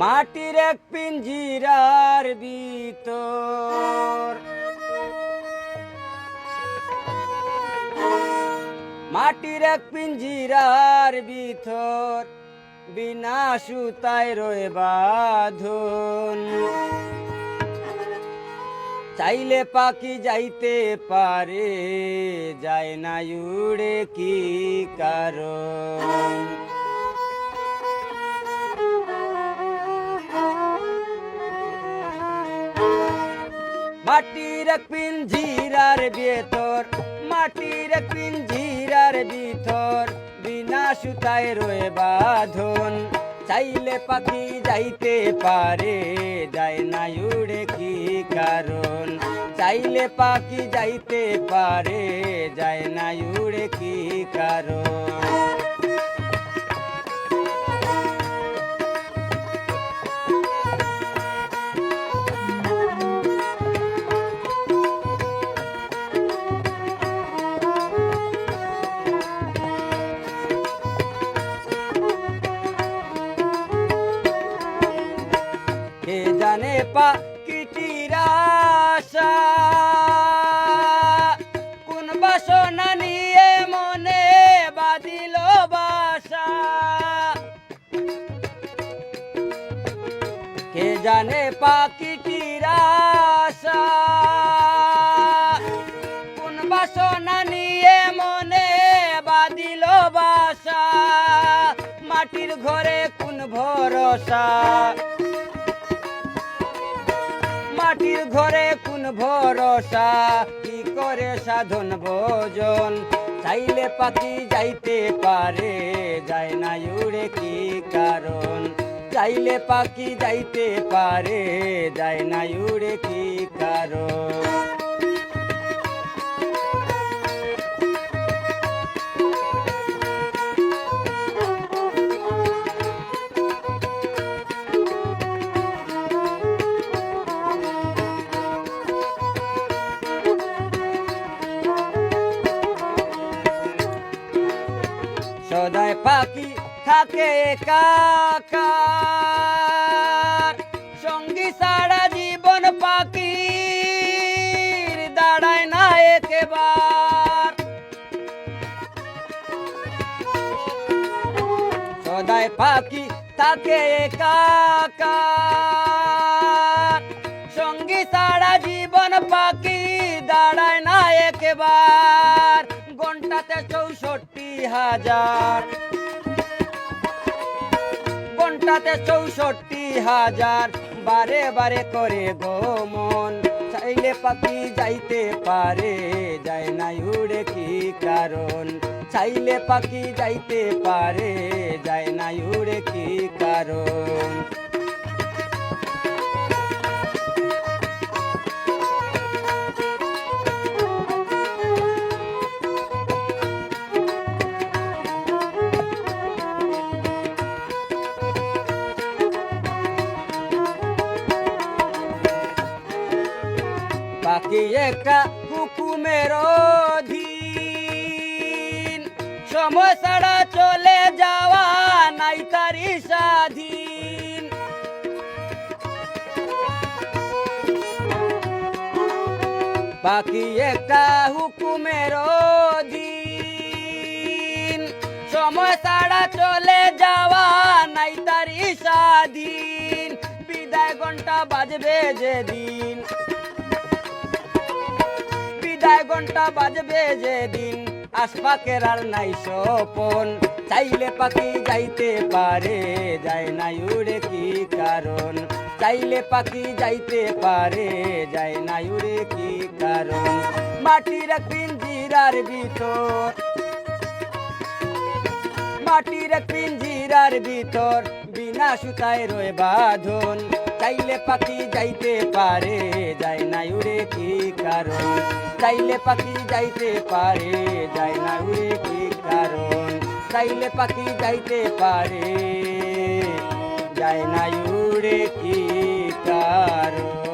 মাটির এক পিঞ্জিরার ভিতর। মাটির এক পিঞ্জিরার ভিতর, বিনা সুতায় রয়ে বাঁধন। চাইলে পাখি যাইতে পারে, যায় না উড়ে কি কারণ? মাটির পিঞ্জিরার ভেতর, মাটির পিঞ্জিরার ভিতর, বিনা সুতায় রয়ে বাঁধন। চাইলে পাখি যাইতে পারে, যায় না উড়ে কি কারণ? চাইলে পাখি যাইতে পারে, যায় না উড়ে কি কারণ? পাখিটির আশা। কোন মনে বাদিল বাসা। কে জানে পাখিটির আশা। কোন বাসনা নিয়ে মনে বাদিল বাসা। মাটির ঘরে কোন ভরসা। মাটির ঘরে কোন ভরসা? কি করে সাধন ভোজন? চাইলে পাখি যাইতে পারে, যায় না উড়ে কি কারণ? চাইলে পাখি যাইতে পারে, যায় না উড়ে কি কারণ? সদায় পাখি থাকে একাকার। সঙ্গী সারা জীবন পাখির দাঁড়ায় না একেবার। সদায় পাখি থাকে একাকার। সঙ্গী সারা জীবন পাখি দাঁড়ায় না একেবার। ঘন্টাতে চৌষট্টি হাজার। ঘন্টাতে চৌষট্টি হাজার? বারে বারে করে গমন চাইলে পাখি যাইতে পারে, যায় না উড়ে কি কারণ? চাইলে পাখি যাইতে পারে, যায় না উড়ে কি কারণ? পাখি হুকুমের অধীন। সময় চলে যাওয়া নাই তারি স্বাধীন। পাখি একটা হুকুমের অধীন। সময় চলে যাওয়া নাই তারি স্বাধীন। বিদায় ঘণ্টা বাজবে যেদিন। ঘণ্টা বাজবে যেদিন? আশপাকের আর নাই সপন চাইলে পাখি যাইতে পারে, যায় না উড়ে কি কারণ? চাইলে পাখি যাইতে পারে, যায় না উড়ে কি কারণ? মাটির এক পিঞ্জিরার ভিতর। মাটির এক পিঞ্জিরার ভিতর, বিনা সুতায় রয়ে বাঁধন। চাইলে পাখি যাইতে পারে, যায় না উড়ে কি কারণ? চাইলে পাখি যাইতে পারে, যায় না উড়ে কি কারণ? চাইলে পাখি যাইতে পারে, যায় না উড়ে কি কারণ?